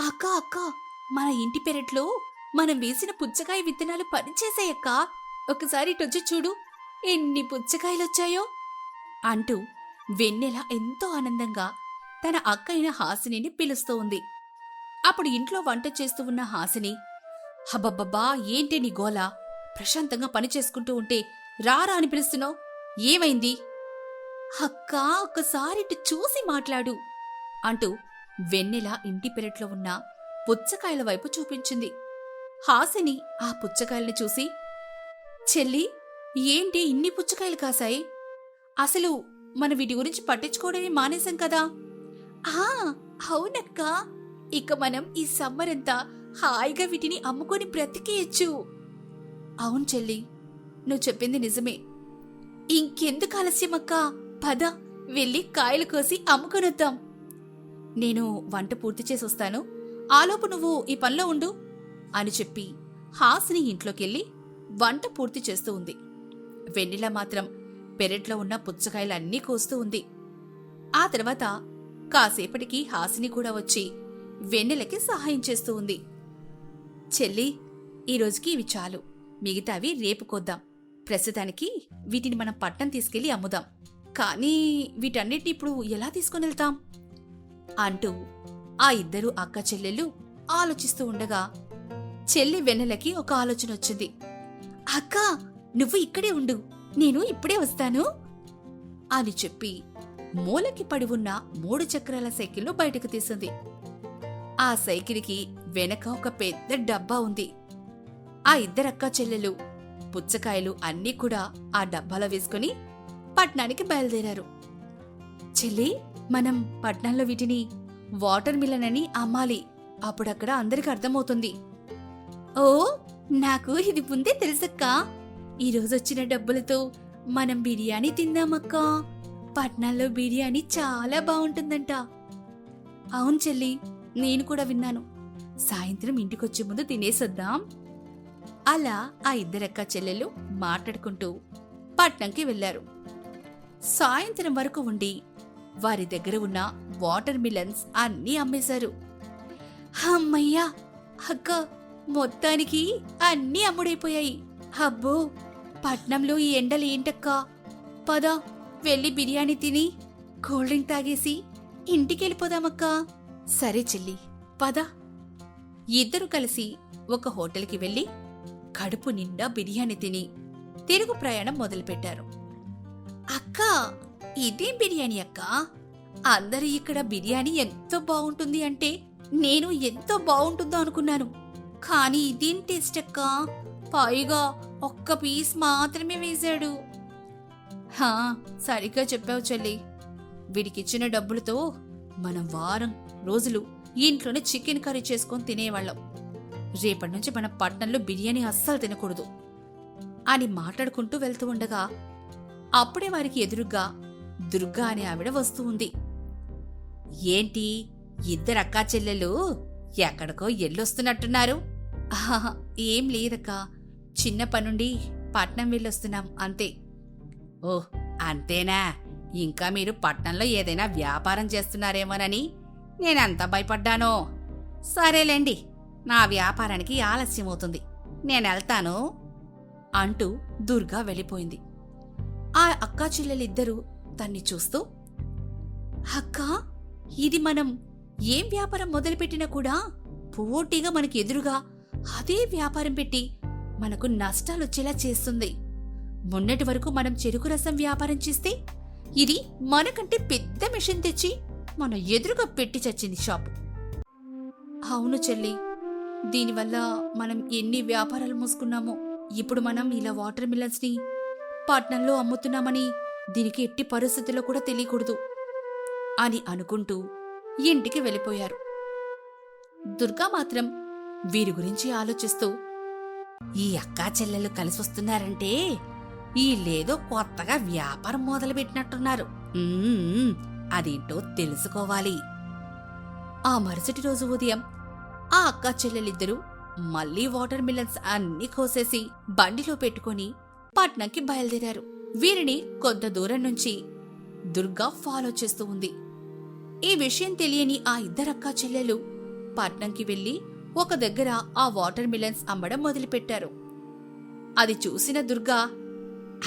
అక్క అక్క మన ఇంటి పెరట్లో మనం వేసిన పుచ్చకాయ విత్తనాలు పనిచేసాయక్క ఒకసారి ఇటొచ్చి చూడు ఎన్ని పుచ్చకాయలొచ్చాయో. అంటూ వెన్నెల ఎంతో ఆనందంగా తన అక్క అయిన హాసినిని పిలుస్తూ ఉంది అప్పుడు ఇంట్లో వంట చేస్తూ ఉన్న హాసిని హబ్బబ్బబ్బా ఏంటి నీ గోల? ప్రశాంతంగా పని చేసుకుంటూ ఉంటే రారా అని పిలుస్తున్నావు? ఏమైంది? అక్కా ఒకసారి ఇటు చూసి మాట్లాడు అంటూ వెన్నెల ఇంటి పెరట్లో ఉన్న పుచ్చకాయల వైపు చూపించింది. హాసిని ఆ పుచ్చకాయల్ని చూసి చెల్లి ఏంటి ఇన్ని పుచ్చకాయలు కాశాయి? అసలు మన వీటి గురించి పట్టించుకోవడమే మానేశాం కదా. ఆ అవునక్క. ఇక మనం ఈ సమ్మర్ అంతా హాయిగా వీటిని అమ్ముకొని బ్రతికేయచ్చు. అవును చెల్లి నువ్వు చెప్పింది నిజమే. ఇంకెందుకు ఆలస్యమక్కా పద వెళ్ళి కాయలు కోసి అమ్ముకొనొద్దాం. నేను వంట పూర్తి చేసి వస్తాను ఆలోపు నువ్వు ఈ పనిలో ఉండు అని చెప్పి హాసిని ఇంట్లోకెళ్ళి వంట పూర్తి చేస్తూ ఉంది. వెన్నెల మాత్రం పెరట్లో ఉన్న పుచ్చకాయలన్నీ కోస్తూ ఉంది. ఆ తర్వాత కాసేపటికి హాసిని కూడా వచ్చి వెన్నెలకి సహాయం చేస్తూ ఉంది. చెల్లి ఈ రోజుకి ఇవి చాలు. మిగతావి రేపు కొద్దాం. ప్రస్తుతానికి వీటిని మనం పట్టణం తీసుకెళ్ళి అమ్ముదాం. కానీ వీటన్నిటిని ఇప్పుడు ఎలా తీసుకుని వెళ్తాం? అంటూ ఆ ఇద్దరు అక్క చెల్లెళ్ళు ఆలోచిస్తూ ఉండగా చెల్లి వెన్నెలకి ఒక ఆలోచన వచ్చింది. అక్క నువ్వు ఇక్కడే ఉండు. నేను ఇప్పుడే వస్తాను. అని చెప్పి మూలకి పడి ఉన్న మూడు చక్రాల సైకిల్ను బయటకు తీసింది. ఆ సైకిల్కి వెనక ఒక పెద్ద డబ్బా ఉంది. ఆ ఇద్దరక్క చెల్లెలు పుచ్చకాయలు అన్నీ కూడా ఆ డబ్బాలో వేసుకుని పట్నానికి బయలుదేరారు. చెల్లి మనం పట్నంలో వీటిని వాటర్ మిలన్ అని అమ్మాలి. అప్పుడక్కడ అందరికి అర్థమవుతుంది. ఓ నాకు ఇది ముందే తెలుసక్కా. ఈరోజు వచ్చిన డబ్బులతో మనం బిర్యానీ తిందామక్కా. పట్నాల్లో బిర్యానీ చాలా బాగుంటుందంట అవును చెల్లి నేను కూడా విన్నాను. సాయంత్రం ఇంటికొచ్చే ముందు తినేసొద్దాం. అలా ఆ ఇద్దరక్క చెల్లెలు మాట్లాడుకుంటూ పట్నంకి వెళ్ళారు సాయంత్రం వరకు ఉండి వారి దగ్గర ఉన్న వాటర్ మిలన్స్ అన్నీ అమ్మేశారు. అమ్మయ్యా! అక్క మొత్తానికి అన్నీ అమ్ముడైపోయాయి. అబ్బో! పట్నంలో ఈ ఎండలు ఏంటక్కా? పద వెళ్ళి బిర్యానీ తిని కూల్ డ్రింక్ తాగేసి ఇంటికెళ్ళిపోదామక్కా. సరే చెల్లి పద. ఇద్దరు కలిసి ఒక హోటల్కి వెళ్ళి కడుపు నిండా బిర్యానీ తిని తిరుగు ప్రయాణం మొదలుపెట్టారు. అక్క! ఇదేం బిర్యానీ అక్క. అందరూ ఇక్కడ బిర్యానీ ఎంతో బాగుంటుంది అంటే నేను ఎంతో బాగుంటుందో అనుకున్నాను. కానీ ఇదేం టేస్ట్ అక్క? పైగా ఒక్క పీస్ మాత్రమే వేశాడు. హా సరిగ్గా చెప్పావు చెల్లి. వీడికిచ్చిన డబ్బులతో మనం వారం రోజులు ఇంట్లోనే చికెన్ కర్రీ చేసుకొని తినేవాళ్ళం. రేపటి నుంచి మన పట్టణంలో బిర్యానీ అస్సలు తినకూడదు అని మాట్లాడుకుంటూ వెళ్తూ ఉండగా అప్పుడే వారికి ఎదురుగా దుర్గా అనే ఆవిడ వస్తూ ఉంది. ఏంటి? ఇద్దరు అక్కా చెల్లెలు ఎక్కడికో ఎల్లొస్తున్నట్టున్నారు ఏం లేదక్కా. చిన్న పనుండి పట్నం వెళ్ళొస్తున్నాం అంతే. ఓ అంతేనా? ఇంకా మీరు పట్నంలో ఏదైనా వ్యాపారం చేస్తున్నారేమోనని నేనంత భయపడ్డానో. సరేలేండి నా వ్యాపారానికి ఆలస్యమవుతుంది నేనెళ్తాను అంటూ దుర్గా వెళ్ళిపోయింది. ఆ అక్కా చెల్లెలిద్దరూ దాన్ని చూస్తూ అక్కా ఇది మనం ఏం వ్యాపారం మొదలుపెట్టినా కూడా పోటీగా మనకి ఎదురుగా అదే వ్యాపారం పెట్టి మనకు నష్టాలు వచ్చేలా చేస్తుంది. మొన్నటి వరకు మనం చెరుకు రసం వ్యాపారం చేస్తే ఇది మనకంటే పెద్ద మిషన్ తెచ్చి మన ఎదురుగా పెట్టి చచ్చింది షాపు. అవును చెల్లి దీనివల్ల మనం ఎన్ని వ్యాపారాలు మూసుకున్నామో ఇప్పుడు మనం ఇలా వాటర్ మిల్లన్స్ని పట్నంలో అమ్ముతున్నామని దీనికి ఎట్టి పరిస్థితుల్లో కూడా తెలియకూడదు అని అనుకుంటూ ఇంటికి వెళ్ళిపోయారు. దుర్గా మాత్రం వీరి గురించి ఆలోచిస్తూ ఈ అక్కా చెల్లెలు కలిసి వస్తున్నారంటే వీళ్ళేదో కొత్తగా వ్యాపారం మొదలుపెట్టినట్టున్నారు. అదేంటో తెలుసుకోవాలి. ఆ మరుసటి రోజు ఉదయం ఆ అక్కా చెల్లెలిద్దరూ మళ్ళీ వాటర్ మిలన్స్ అన్నీ కోసేసి బండిలో పెట్టుకొని పట్నంకి బయలుదేరారు. వీరిని కొంత దూరం నుంచి దుర్గా ఫాలో చేస్తూ ఉంది. ఈ విషయం తెలియని ఆ ఇద్దరక్కా చెల్లెలు పట్నంకి వెళ్ళి ఒక దగ్గర ఆ వాటర్ మిలన్స్ అమ్మడం మొదలుపెట్టారు. అది చూసిన దుర్గా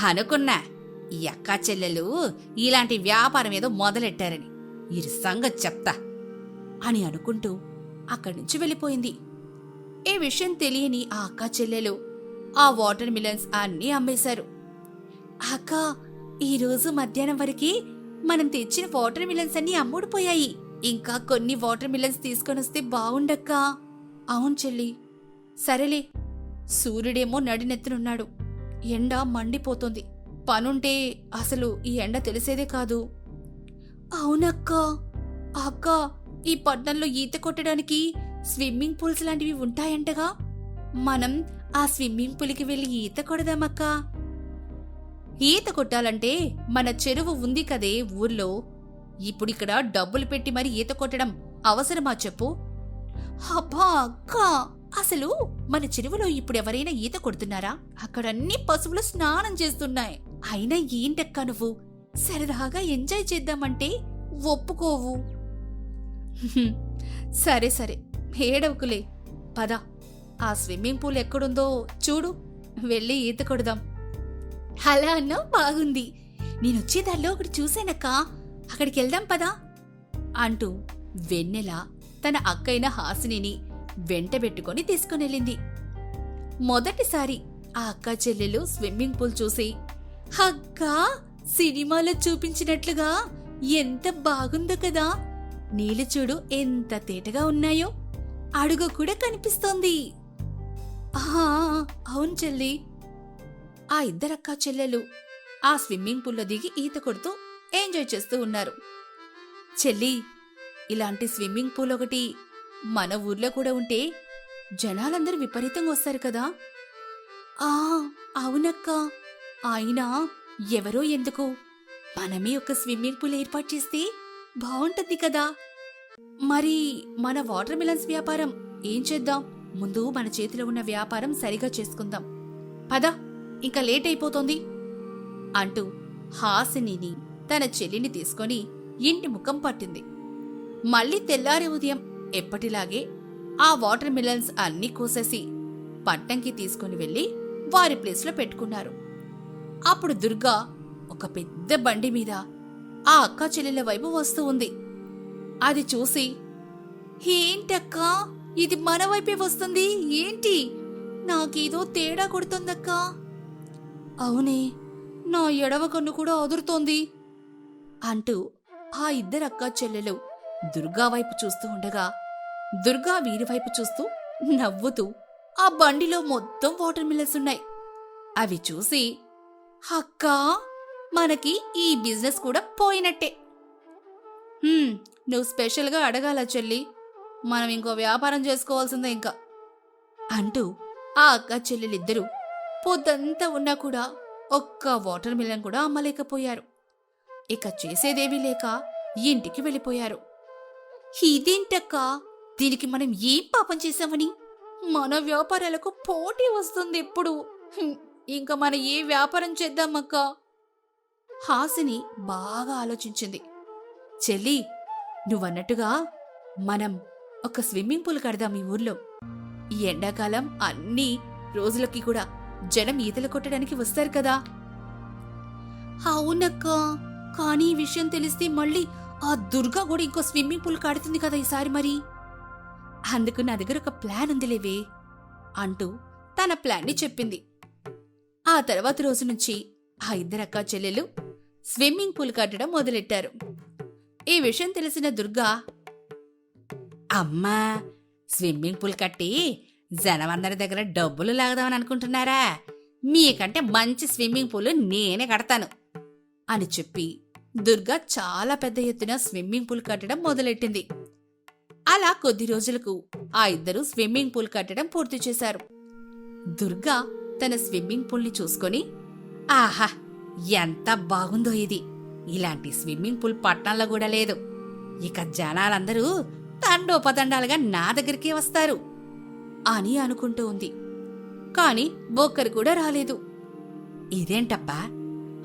అనుకున్నా ఈ అక్కా చెల్లెలు ఇలాంటి వ్యాపారం ఏదో మొదలెట్టారని ఈ సంగతి చెప్తా అని అనుకుంటూ అక్కడి నుంచి వెళ్ళిపోయింది. ఈ విషయం తెలియని ఆ అక్క చెల్లెలు ఆ వాటర్ మిలన్స్ అన్నీ అమ్మేశారు. అక్క ఈరోజు మధ్యాహ్నం వరకు మనం తెచ్చిన వాటర్ మిలన్స్ అన్నీ అమ్ముడుపోయాయి. ఇంకా కొన్ని వాటర్ మిలన్స్ తీసుకొని వస్తే బాగుండక్కా. అవును చెల్లి. సరేలే. సూర్యుడేమో నడినెత్తునున్నాడు. ఎండ మండిపోతుంది. పనుంటే అసలు ఈ ఎండ తెలిసేదే కాదు. అవునక్క. అక్క ఈ పట్నంలో ఈత కొట్టడానికి స్విమ్మింగ్ పూల్స్ లాంటివి ఉంటాయంటగా? మనం ఆ స్విమ్మింగ్ పూల్కి వెళ్ళి ఈత కొడదామక్కా. ఈత కొట్టాలంటే మన చెరువు ఉంది కదే ఊర్లో. ఇప్పుడిక్కడ డబ్బులు పెట్టి మరి ఈత కొట్టడం అవసరమా చెప్పు? అబ్బా అక్క! అసలు మన చెరువులో ఇప్పుడు ఎవరైనా ఈత కొడుతున్నారా? అక్కడన్ని పశువులు స్నానం చేస్తున్నాయి. అయినా ఏంటక్క నువ్వు? సరదాగా ఎంజాయ్ చేద్దామంటే ఒప్పుకోవు. సరే సరే. ఏడవకులే. పద. ఆ స్విమ్మింగ్ పూల్ ఎక్కడుందో చూడు. వెళ్ళి ఈత కొడదాం. అలా అన్నా బాగుంది. నేనొచ్చే దారిలో ఒకటి చూశానక్క. అక్కడికి వెళ్దాం పదా. అంటూ వెన్నెల తన అక్కైన హాసినిని వెంటబెట్టుకొని తీసుకునెళ్ళింది మొదటిసారి ఆ అక్క చెల్లెలు స్విమ్మింగ్ పూల్ చూసి అక్కా సినిమాలో చూపించినట్లుగా ఎంత బాగుందో కదా. నీళ్ళు చూడు ఎంత తేటగా ఉన్నాయో. అడుగు కూడా కనిపిస్తోంది. ఆహా, అవును చెల్లి. ఆ ఇద్దరక్క చెల్లెలు. ఆ స్విమ్మింగ్ పూల్లో దిగి ఈత కొడుతూ ఎంజాయ్ చేస్తూ ఉన్నారు. చెల్లి ఇలాంటి స్విమ్మింగ్ పూల్ ఒకటి మన ఊర్లో కూడా ఉంటే జనాలందరూ విపరీతంగా వస్తారు కదా. ఆ అవునక్క. అయినా ఎవరో ఎందుకు? మనమే ఒక స్విమ్మింగ్ పూల్ ఏర్పాటు చేస్తే బాగుంటుంది కదా. మరి మన వాటర్ మిలన్స్ వ్యాపారం ఏం చేద్దాం? ముందు మన చేతిలో ఉన్న వ్యాపారం సరిగా చేసుకుందాం. పదా. ఇంకా లేట్ అయిపోతోంది అంటూ హాసినిని తన చెల్లిని తీసుకొని ఇంటి ముఖం పట్టింది. మళ్ళీ తెల్లారి ఉదయం ఎప్పటిలాగే ఆ వాటర్ మిలన్స్ అన్నీ కోసేసి పట్టంకి తీసుకుని వెళ్ళి వారి ప్లేస్లో పెట్టుకున్నారు. అప్పుడు దుర్గా ఒక పెద్ద బండి మీద ఆ అక్క చెల్లెల వైపు వస్తూ ఉంది. అది చూసి ఏంటక్కా? ఇది మన వైపే వస్తుంది? ఏంటి? నాకేదో తేడా కొడుతుందక్కా? అవునే నా ఎడవ కన్ను కూడా అదురుతోంది అంటూ ఆ ఇద్దరక్క చెల్లెలు దుర్గా వైపు చూస్తూ ఉండగా దుర్గా వీరివైపు చూస్తూ నవ్వుతూ ఆ బండిలో మొత్తం వాటర్ మిల్లర్స్ ఉన్నాయి. అవి చూసి అక్కా మనకి ఈ బిజినెస్ కూడా పోయినట్టే. నువ్వు స్పెషల్గా అడగాల చెల్లి మనం ఇంకో వ్యాపారం చేసుకోవాల్సిందే ఇంకా అంటూ ఆ అక్క చెల్లెలిద్దరూ పొద్దంతా ఉన్నా కూడా ఒక్క వాటర్ మిలన్ కూడా అమ్మలేకపోయారు. ఇక చేసేదేమీ లేక ఇంటికి వెళ్ళిపోయారు. ఇదేంటక్కా? దీనికి మనం ఏం పాపం చేశామని? మన వ్యాపారాలకు పోటీ వస్తుంది ఎప్పుడు ఇంకా మనం ఏ వ్యాపారం చేద్దామక్కా? హాసిని బాగా ఆలోచించింది. చెల్లి నువ్వన్నట్టుగా మనం ఒక స్విమ్మింగ్ పూల్ కడదాం ఈ ఊర్లో. ఎండాకాలం అన్ని రోజులకి కూడా. జనం ఈతలు కొట్టడానికి వస్తారు కదా. అవునక్క కానీ ఈ విషయం తెలిస్తే మళ్ళీ ఆ దుర్గా కూడా ఇంకో స్విమ్మింగ్ పూల్ కడుతుంది కదా ఈసారి మరి. అందుకు నా దగ్గర ఒక ప్లాన్ ఉందిలేవే అంటూ తన ప్లాన్ని చెప్పింది. ఆ తర్వాత రోజు నుంచి ఆ ఇద్దరక్క చెల్లెలు స్విమ్మింగ్ పూల్ కట్టడం మొదలెట్టారు. ఈ విషయం తెలిసిన దుర్గా అమ్మా స్విమ్మింగ్ పూల్ కట్టి జనమందరి దగ్గర డబ్బులు లాగదామని అనుకుంటున్నారా? మీకంటే మంచి స్విమ్మింగ్ పూల్ నేనే కడతాను అని చెప్పి దుర్గా చాలా పెద్ద ఎత్తున స్విమ్మింగ్ పూల్ కట్టడం మొదలెట్టింది. అలా కొద్ది రోజులకు ఆ ఇద్దరు స్విమ్మింగ్ పూల్ కట్టడం పూర్తి చేశారు. దుర్గా తన స్విమ్మింగ్ పూల్ని చూసుకొని ఆహా ఎంత బాగుందో ఇది! ఇలాంటి స్విమ్మింగ్ పూల్ పట్టణంలో కూడా లేదు. ఇక జనాలందరూ తండోపతండాలుగా నా దగ్గరికే వస్తారు. అని అనుకుంటూ ఉంది. కాని ఒక్కరు కూడా రాలేదు. ఇదేంటబ్బా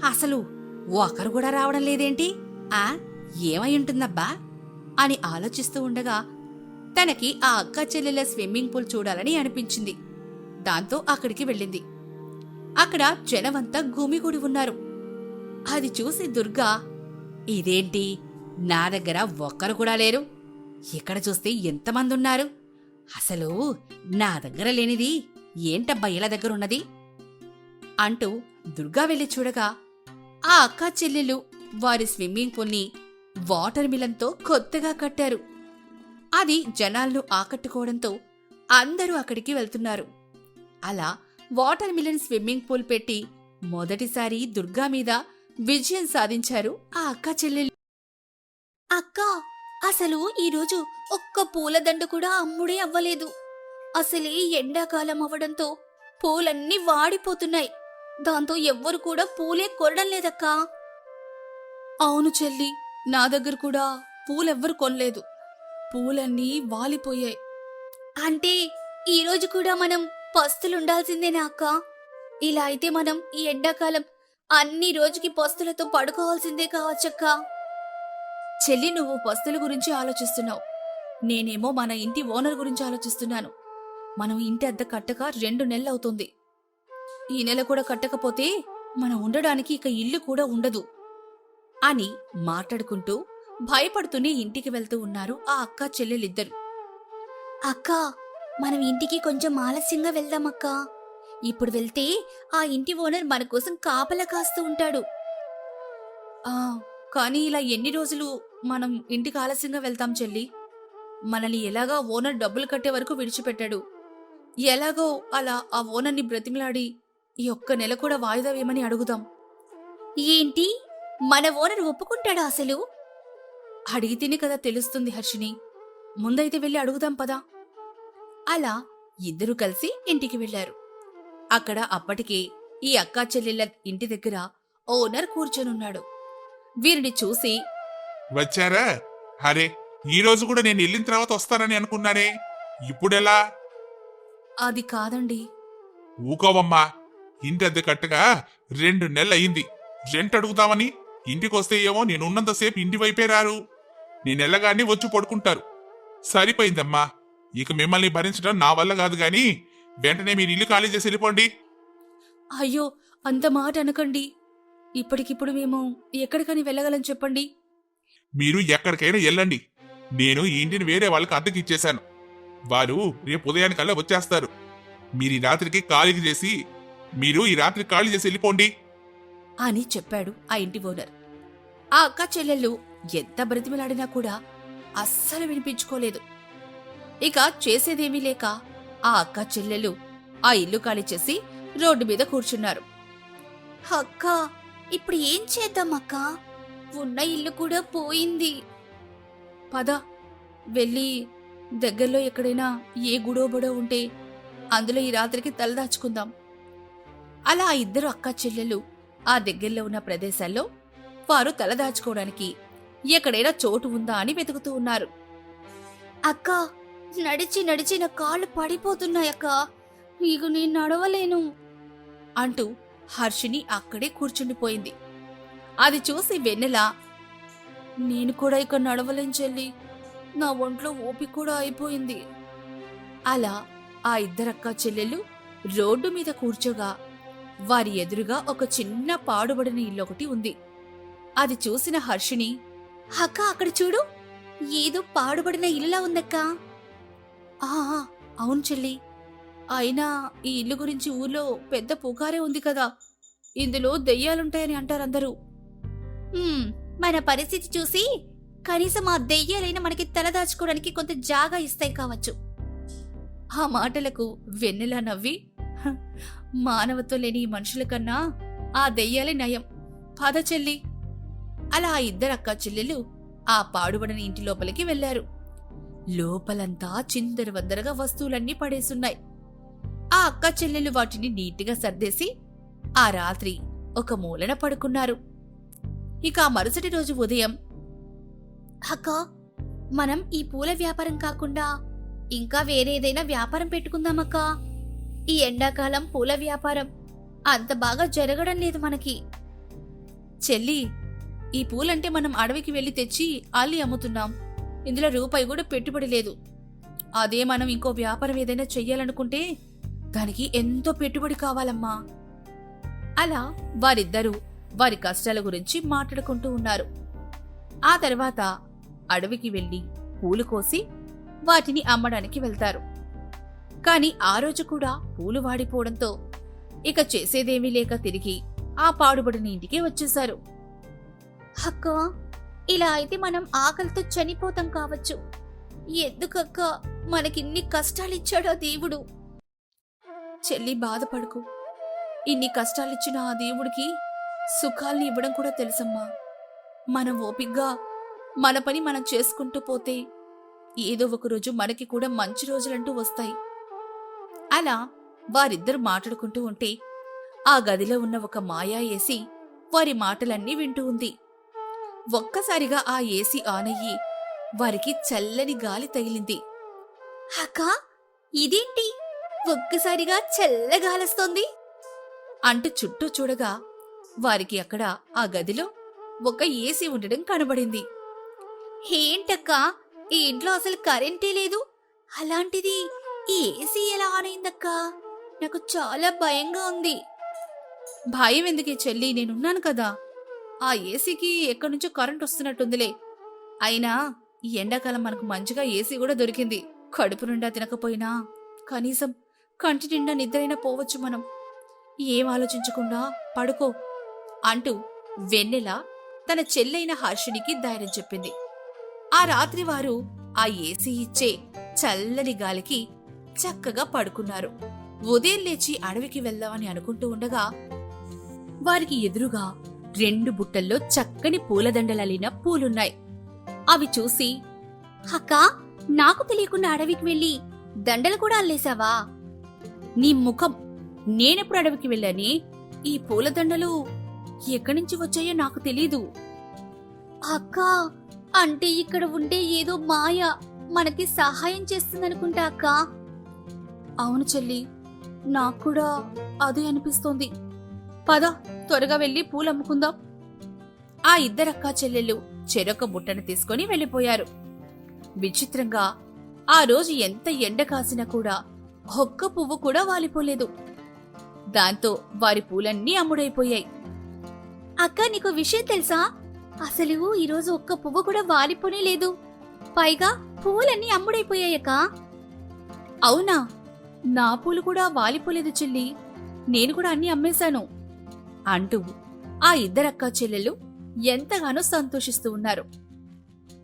అసలు ఒకరు కూడా రావడం లేదేంటి? ఆ ఏమై ఉంటుందబ్బా? అని ఆలోచిస్తూ ఉండగా తనకి ఆ అక్క చెల్లెల స్విమ్మింగ్ పూల్ చూడాలని అనిపించింది. దాంతో అక్కడికి వెళ్ళింది. అక్కడ జనమంతా గుమిగూడి ఉన్నారు. అది చూసి దుర్గా ఇదేంటి? నా దగ్గర ఒక్కరు కూడా లేరు. ఇక్కడ చూస్తే ఎంతమంది ఉన్నారు అసలు నా దగ్గర లేనిది ఏంటబ్బా ఇలా దగ్గరున్నది? అంటూ దుర్గా వెళ్ళి చూడగా ఆ అక్క చెల్లెలు వారి స్విమ్మింగ్ పూల్ని వాటర్ మిలన్తో కొత్తగా కట్టారు. అది జనాలను ఆకట్టుకోవడంతో అందరూ అక్కడికి వెళ్తున్నారు. అలా వాటర్ మిలన్ స్విమ్మింగ్ పూల్ పెట్టి మొదటిసారి దుర్గా మీద విజయం సాధించారు ఆ అక్క చెల్లెలు. అక్క అసలు ఈరోజు ఒక్క పూలదండ కూడా అమ్ముడే అవ్వలేదు. అసలే ఎండాకాలం అవ్వడంతో పూలన్నీ వాడిపోతున్నాయి. దాంతో ఎవ్వరు కూడా పూలే కొనడం లేదక్కా. అవును చెల్లి నా దగ్గర కూడా పూలెవ్వరు కొనలేదు. పూలన్నీ వాలిపోయాయి. అంటే ఈరోజు కూడా మనం పస్తులుండాల్సిందేనా అక్క? ఇలా అయితే మనం ఈ ఎండాకాలం అన్ని రోజుకి పస్తులతో పడుకోవాల్సిందే కావచ్చక్కా. చెల్లి నువ్వు పస్తుల గురించి ఆలోచిస్తున్నావు. నేనేమో మన ఇంటి ఓనర్ గురించి ఆలోచిస్తున్నాను. మనం ఇంటి అద్దె కట్టక రెండు నెలలవుతుంది ఈ నెల కూడా కట్టకపోతే మనం ఉండడానికి ఇక ఇల్లు కూడా ఉండదు అని మాట్లాడుకుంటూ భయపడుతూనే ఇంటికి వెళ్తూ ఉన్నారు ఆ అక్క చెల్లెలిద్దరు. అక్క మనం ఇంటికి కొంచెం ఆలస్యంగా వెళ్దాం అక్క. ఇప్పుడు వెళ్తే ఆ ఇంటి ఓనర్ మన కోసం కాపలా కాస్తూ ఉంటాడు. ఆ కానీ ఇలా ఎన్ని రోజులు మనం ఇంటికి ఆలస్యంగా వెళ్తాం చెల్లి? మనల్ని ఎలాగా ఓనర్ డబ్బులు కట్టే వరకు విడిచిపెట్టాడు? ఎలాగో అలా ఆ ఓనర్ని బ్రతిమలాడి ఈ ఒక్క నెల కూడా వాయిదా వేయమని అడుగుదాం. ఏంటి? మన ఓనర్ ఒప్పుకుంటాడా అసలు? అడిగితేనే కదా తెలుస్తుంది హర్షిని ముందైతే వెళ్ళి అడుగుదాం పదా. అలా ఇద్దరూ కలిసి ఇంటికి వెళ్ళారు అక్కడ అప్పటికే ఈ అక్కా చెల్లెళ్ళ ఇంటి దగ్గర ఓనర్ కూర్చొనున్నాడు. వీరిని చూసి వచ్చారా? అరే ఈ రోజు కూడా నేను వెళ్ళిన తర్వాత వస్తానని అనుకున్నానే. ఇప్పుడెలా? అది కాదండి. ఊకోవమ్మా ఇంటి అద్దె కట్టగా రెండు నెలలు అయింది రెంట్ అడుగుతామని ఇంటికి వస్తే ఏమో నేను ఉన్నంతసేపు ఇంటి వైపే రారు. నేను వెళ్ళగానే వచ్చి పడుకుంటారు. సరిపోయిందమ్మా. ఇక మిమ్మల్ని భరించడం నా వల్ల కాదు గాని వెంటనే మీరు ఇల్లు ఖాళీ చేసి వెళ్ళిపోండి. అయ్యో అంత మాట అనకండి. ఇప్పటికిప్పుడు మేము ఎక్కడికని వెళ్ళగలం చెప్పండి. మీరు ఎక్కడికైనా వెళ్ళండి. నేను ఈ ఇంటిని వేరే వాళ్ళకి అద్దెకి ఇచ్చేశాను వారు రేపు ఉదయానికల్లా వచ్చేస్తారు. మీరు ఈ రాత్రికి ఖాళీ చేసి మీరు ఈ రాత్రి ఖాళీ చేసి వెళ్ళిపోండి. అని చెప్పాడు ఆ ఇంటి ఓనర్. ఆ అక్క చెల్లెళ్ళు ఎంత బ్రతిమలాడినా కూడా అస్సలు వినిపించుకోలేదు. ఇక చేసేదేమీ లేక ఆ అక్క చెల్లెలు ఆ ఇల్లు ఖాళీ చేసి రోడ్డు మీద కూర్చున్నారు. అక్క ఇప్పుడు ఏం చేద్దాం అక్క ఉన్న ఇల్లు కూడా పోయింది. పద వెళ్ళి దగ్గరలో ఎక్కడైనా ఏ గుడో బుడో ఉంటే అందులో ఈ రాత్రికి తలదాచుకుందాం అలా ఇద్దరు అక్క చెల్లెలు ఆ దగ్గరలో ఉన్న ప్రదేశాల్లో వారు తలదాచుకోవడానికి ఎక్కడైనా చోటు ఉందా అని వెతుకుతూ ఉన్నారు. అక్క నడిచి నడిచి నా కాళ్ళు పడిపోతున్నాయక్క. నీకు నేను నడవలేను. అంటూ హర్షిని అక్కడే కూర్చుండిపోయింది. అది చూసి వెన్నెల నేను కూడా ఇక నడవలేని చెల్లి. నా ఒంట్లో ఓపిక కూడా అయిపోయింది. అలా ఆ ఇద్దరక్క చెల్లెలు రోడ్డు మీద కూర్చోగా వారి ఎదురుగా ఒక చిన్న పాడుబడిన ఇల్లు ఒకటి ఉంది. అది చూసిన హర్షిని అక్క అక్కడ చూడు ఏదో పాడుబడిన ఇల్లులా ఉందక్కా. ఆ, అవును చెల్లి. అయినా ఈ ఇల్లు గురించి ఊర్లో పెద్ద పుకారే ఉంది కదా. ఇందులో దెయ్యాలుంటాయని అంటారందరూ "హ్మ్, మన పరిస్థితి చూసి కనీసం ఆ దెయ్యాలైనా మనకి తలదాచుకోవడానికి కొంత జాగా ఇస్తాయి కావచ్చు. ఆ మాటలకు వెన్నెలా నవ్వి "హ, మానవత్వం లేని ఈ మనుషుల కన్నా ఆ దెయ్యాలే నయం. పద చెల్లి. అలా ఆ ఇద్దరు అక్క చెల్లెలు ఆ పాడుబడిన ఇంటి లోపలికి వెళ్ళారు లోపలంతా చిందరవందరగా వస్తువులన్నీ పడేసున్నాయి. ఆ అక్క చెల్లెలు వాటిని నీట్గా సర్దేసి ఆ రాత్రి ఒక మూలన పడుకున్నారు. ఇక ఆ మరుసటి రోజు ఉదయం అక్క మనం ఈ పూల వ్యాపారం కాకుండా ఇంకా వేరేదైనా వ్యాపారం పెట్టుకుందామక్క ఈ ఎండాకాలం పూల వ్యాపారం అంత బాగా జరగడం లేదు మనకి. చెల్లి ఈ పూలంటే మనం అడవికి వెళ్ళి తెచ్చి అల్లి అమ్ముతున్నాం. ఇందులో రూపాయి కూడా పెట్టుబడి లేదు. అదే మనం ఇంకో వ్యాపారం ఏదైనా చెయ్యాలనుకుంటే దానికి ఎంతో పెట్టుబడి కావాలమ్మా. అలా వారిద్దరూ వారి కష్టాల గురించి మాట్లాడుకుంటూ ఉన్నారు. ఆ తర్వాత అడవికి వెళ్ళి పూలు కోసి వాటిని అమ్మడానికి వెళ్తారు. కాని ఆ రోజు కూడా పూలు వాడిపోవడంతో ఇక చేసేదేమీ లేక తిరిగి ఆ పాడుబడిన ఇంటికి వచ్చేశారు. అక్క ఇలా అయితే మనం ఆకలితో చనిపోతాం కావచ్చు. ఎందుకక్క మనకిన్ని కష్టాలిచ్చాడో దేవుడు. చెల్లి బాధపడుకు. ఇన్ని కష్టాలిచ్చిన ఆ దేవుడికి సుఖాల్ని ఇవ్వడం కూడా తెలుసమ్మా. మనం ఓపిగ్గా మన పని మనం చేసుకుంటూ పోతే ఏదో ఒక రోజు మనకి కూడా మంచి రోజులంటూ వస్తాయి. అలా వారిద్దరు మాట్లాడుకుంటూ ఉంటే ఆ గదిలో ఉన్న ఒక మాయా ఏసి వారి మాటలన్నీ వింటూ ఉంది. ఒక్కసారిగా ఆ ఏసీ ఆన్ అయ్యి వారికి చల్లని గాలి తగిలింది. అక్క ఇదేంటి? ఒక్కసారిగా చల్లగాలొస్తోంది. అంటూ చుట్టూ చూడగా వారికి అక్కడ ఆ గదిలో ఒక ఏసీ ఉండడం కనబడింది. ఏంటక్క ఈ ఇంట్లో అసలు కరెంటే లేదు? అలాంటిది ఈ ఏసీ ఎలా ఆన్ అయిందక్కా? నాకు చాలా భయంగా ఉంది. భయం ఎందుకే చెల్లి నేనున్నాను కదా. ఆ ఏసీకి ఎక్కడి నుంచో కరెంట్ వస్తున్నట్టుందిలే. అయినా ఈ ఎండాకాలం మనకు మంచిగా ఏసీ కూడా దొరికింది. కడుపు నిండా తినకపోయినా కనీసం కంటి నిండా నిద్రైనా పోవచ్చు మనం. ఏం ఆలోచించకుండా పడుకో అంటూ వెన్నెల తన చెల్లైన హర్షునికి ధైర్యం చెప్పింది. ఆ రాత్రి వారు ఆ ఏసీ ఇచ్చే చల్లని గాలికి చక్కగా పడుకున్నారు. ఉదయం లేచి అడవికి వెళ్దామని అనుకుంటూ ఉండగా వారికి ఎదురుగా రెండు బుట్టల్లో చక్కని పూలదండలలిన పూలున్నాయి. అవి చూసి అక్కా నాకు తెలియకుండా అడవికి వెళ్ళి దండలు కూడా అల్లేశావా? నీ ముఖం నేనెప్పుడు అడవికి వెళ్ళని? ఈ పూలదండలు ఎక్కడి నుంచి వచ్చాయో నాకు తెలీదు. అక్క అంటే ఇక్కడ ఉండే ఏదో మాయ మనకి సహాయం చేస్తుందనుకుంటా అక్క. అవును చెల్లి నాకు కూడా అదే అనిపిస్తోంది. పద త్వరగా వెళ్ళి పూలు అమ్ముకుందాం. ఆ ఇద్దరక్కా చెల్లెళ్ళు చెరొక బుట్టను తీసుకొని వెళ్ళిపోయారు. విచిత్రంగా ఆ రోజు ఎంత ఎండ కాసినా కూడా ఒక్క పువ్వు కూడా వాలిపోలేదు. దాంతో వారి పూలన్నీ అమ్ముడైపోయాయి. అక్క నీకు విషయం తెలుసా? అసలు ఈరోజు ఒక్క పువ్వు కూడా వాలిపోనే లేదు. పైగా పూలన్నీ అమ్ముడైపోయాయక అవునా? నా పూలు కూడా వాలిపోలేదు చెల్లి. నేను కూడా అన్ని అమ్మేశాను. అంటూ ఆ ఇద్దరక్క చెల్లెలు ఎంతగానో సంతోషిస్తూ ఉన్నారు.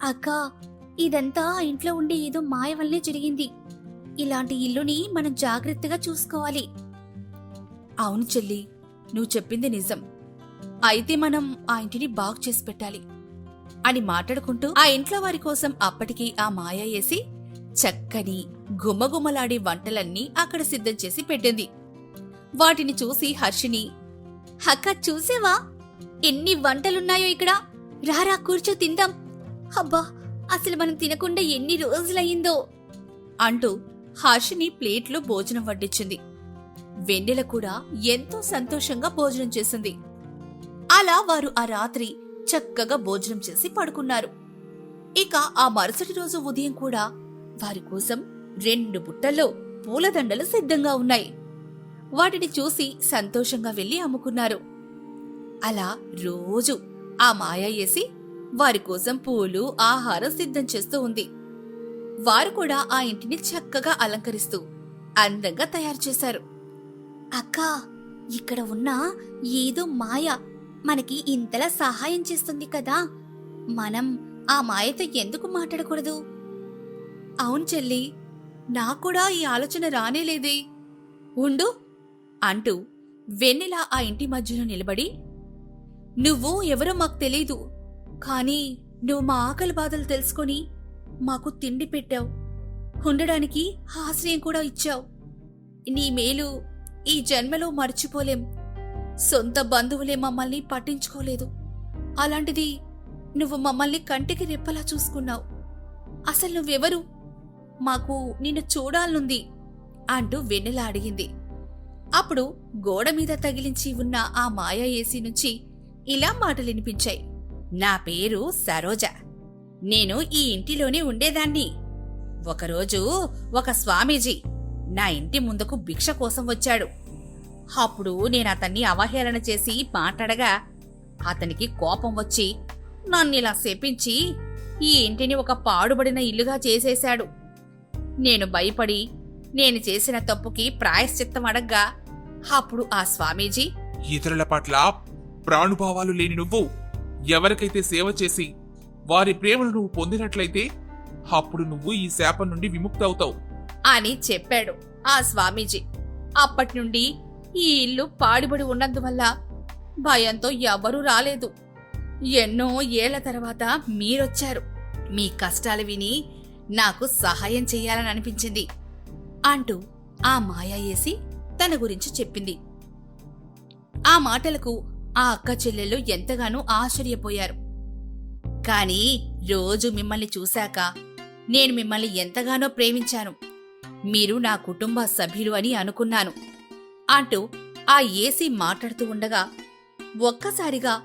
అక్క ఇదంతా ఇంట్లో ఉండే ఏదో మాయ వల్లే జరిగింది. ఇలాంటి ఇల్లుని మనం జాగ్రత్తగా చూసుకోవాలి. అవును చెల్లి నువ్వు చెప్పింది నిజం. అయితే మనం ఆ ఇంటిని బాగు చేసి పెట్టాలి. అని మాట్లాడుకుంటూ ఆ ఇంట్లో వారి కోసం అప్పటికి ఆ మాయ వేసి చక్కని గుమ్మగుమ్మలాడే వంటలన్నీ అక్కడ సిద్ధం చేసి పెట్టింది. వాటిని చూసి హర్షిని హక్క చూసేవా? ఎన్ని వంటలున్నాయో ఇక్కడ? రారా కూర్చో తిందాం. అబ్బా అసలు మనం తినకుండా ఎన్ని రోజులయ్యిందో? అంటూ హర్షిని ప్లేట్లో భోజనం వడ్డించింది. వెన్నెల కూడా ఎంతో సంతోషంగా భోజనం చేసింది. అలా వారు ఆ రాత్రి చక్కగా భోజనం చేసి పడుకున్నారు. ఇక ఆ మరుసటి రోజు ఉదయం కూడా వారి కోసం రెండు బుట్టల్లో పూలదండలు సిద్ధంగా ఉన్నాయి. వాటిని చూసి సంతోషంగా వెళ్ళి అమ్ముకున్నారు. అలా రోజు ఆ మాయ వేసి వారి కోసం పూలు ఆహారం సిద్ధం చేస్తూ ఉంది. వారు కూడా ఆ ఇంటిని చక్కగా అలంకరిస్తూ అందంగా తయారు చేశారు. అక్క ఇక్కడ ఉన్న ఏదో మాయ మనకి ఇంతలా సహాయం చేస్తుంది కదా. మనం ఆ మాయతో ఎందుకు మాట్లాడకూడదు? అవును చెల్లి నాకు కూడా ఈ ఆలోచన రానేలేదే ఉండు అంటూ వెన్నెల ఆ ఇంటి మధ్యలో నిలబడి నువ్వు ఎవరో మాకు తెలీదు కానీ నువ్వు మా ఆకలి బాధలు తెలుసుకొని మాకు తిండి పెట్టావు. ఉండడానికి ఆశ్రయం కూడా ఇచ్చావు. నీ మేలు ఈ జన్మలో మర్చిపోలేం. సొంత బంధువులే మమ్మల్ని పట్టించుకోలేదు. అలాంటిది నువ్వు మమ్మల్ని కంటికి రెప్పలా చూసుకున్నావు. అసలు నువ్వెవరు? మాకు నిన్ను చూడాలనుంది అంటూ వెన్నెల అడిగింది. అప్పుడు గోడ మీద తగిలించి ఉన్న ఆ మాయా ఏసీ నుంచి ఇలా మాటలు వినిపించాయి నా పేరు సరోజ. నేను ఈ ఇంటిలోనే ఉండేదాన్ని. ఒకరోజు ఒక స్వామీజీ నా ఇంటి ముందుకు భిక్ష కోసం వచ్చాడు. అప్పుడు నేను అతన్ని అవహేళన చేసి మాట్లాడగా అతనికి కోపం వచ్చి నన్నిలా శపించి ఈ ఇంటిని ఒక పాడుబడిన ఇల్లుగా చేసేశాడు. నేను భయపడి నేను చేసిన తప్పుకి ప్రాయశ్చిత్తం అడగ్గా అప్పుడు ఆ స్వామీజీ ఇతరుల పట్ల ప్రాణుభావాలు లేని నువ్వు ఎవరికైతే సేవ చేసి వారి ప్రేమను నువ్వు పొందినట్లయితే అప్పుడు నువ్వు ఈ శాపం నుండి విముక్తవుతావు. అని చెప్పాడు ఆ స్వామీజీ. అప్పటి నుండి ఈ ఇల్లు పాడిబడి ఉన్నందువల్ల భయంతో ఎవరూ రాలేదు. ఎన్నో ఏళ్ళ తర్వాత మీరొచ్చారు. మీ కష్టాలు విని నాకు సహాయం చెయ్యాలని అనిపించింది అంటూ ఆ మాయా వేసి తన గురించి చెప్పింది. ఆ మాటలకు ఆ అక్క చెల్లెళ్ళు ఎంతగానో ఆశ్చర్యపోయారు. కానీ రోజు మిమ్మల్ని చూశాక నేను మిమ్మల్ని ఎంతగానో ప్రేమించాను. మీరు నా కుటుంబ సభ్యులు అని అనుకున్నాను. అంటూ ఆ ఏసీ మాట్లాడుతూ ఉండగా ఒక్కసారిగా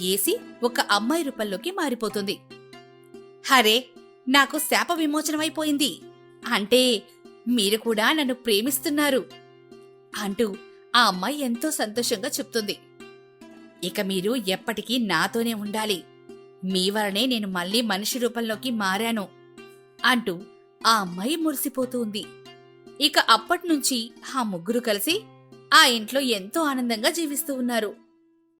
ఏసీ ఒక అమ్మాయి రూపంలోకి మారిపోతుంది. హరే నాకు శాప విమోచనమైపోయింది. అంటే మీరు కూడా నన్ను ప్రేమిస్తున్నారు అంటూ ఆ అమ్మాయి ఎంతో సంతోషంగా చెప్తుంది. ఇక మీరు ఎప్పటికీ నాతోనే ఉండాలి. మీ వలనే నేను మళ్ళీ మనిషి రూపంలోకి మారాను అంటూ ఆ అమ్మాయి మురిసిపోతూ ఉంది. ఇక అప్పట్నుంచి ఆ ముగ్గురు కలిసి ఆ ఇంట్లో ఎంతో ఆనందంగా జీవిస్తూ ఉన్నారు.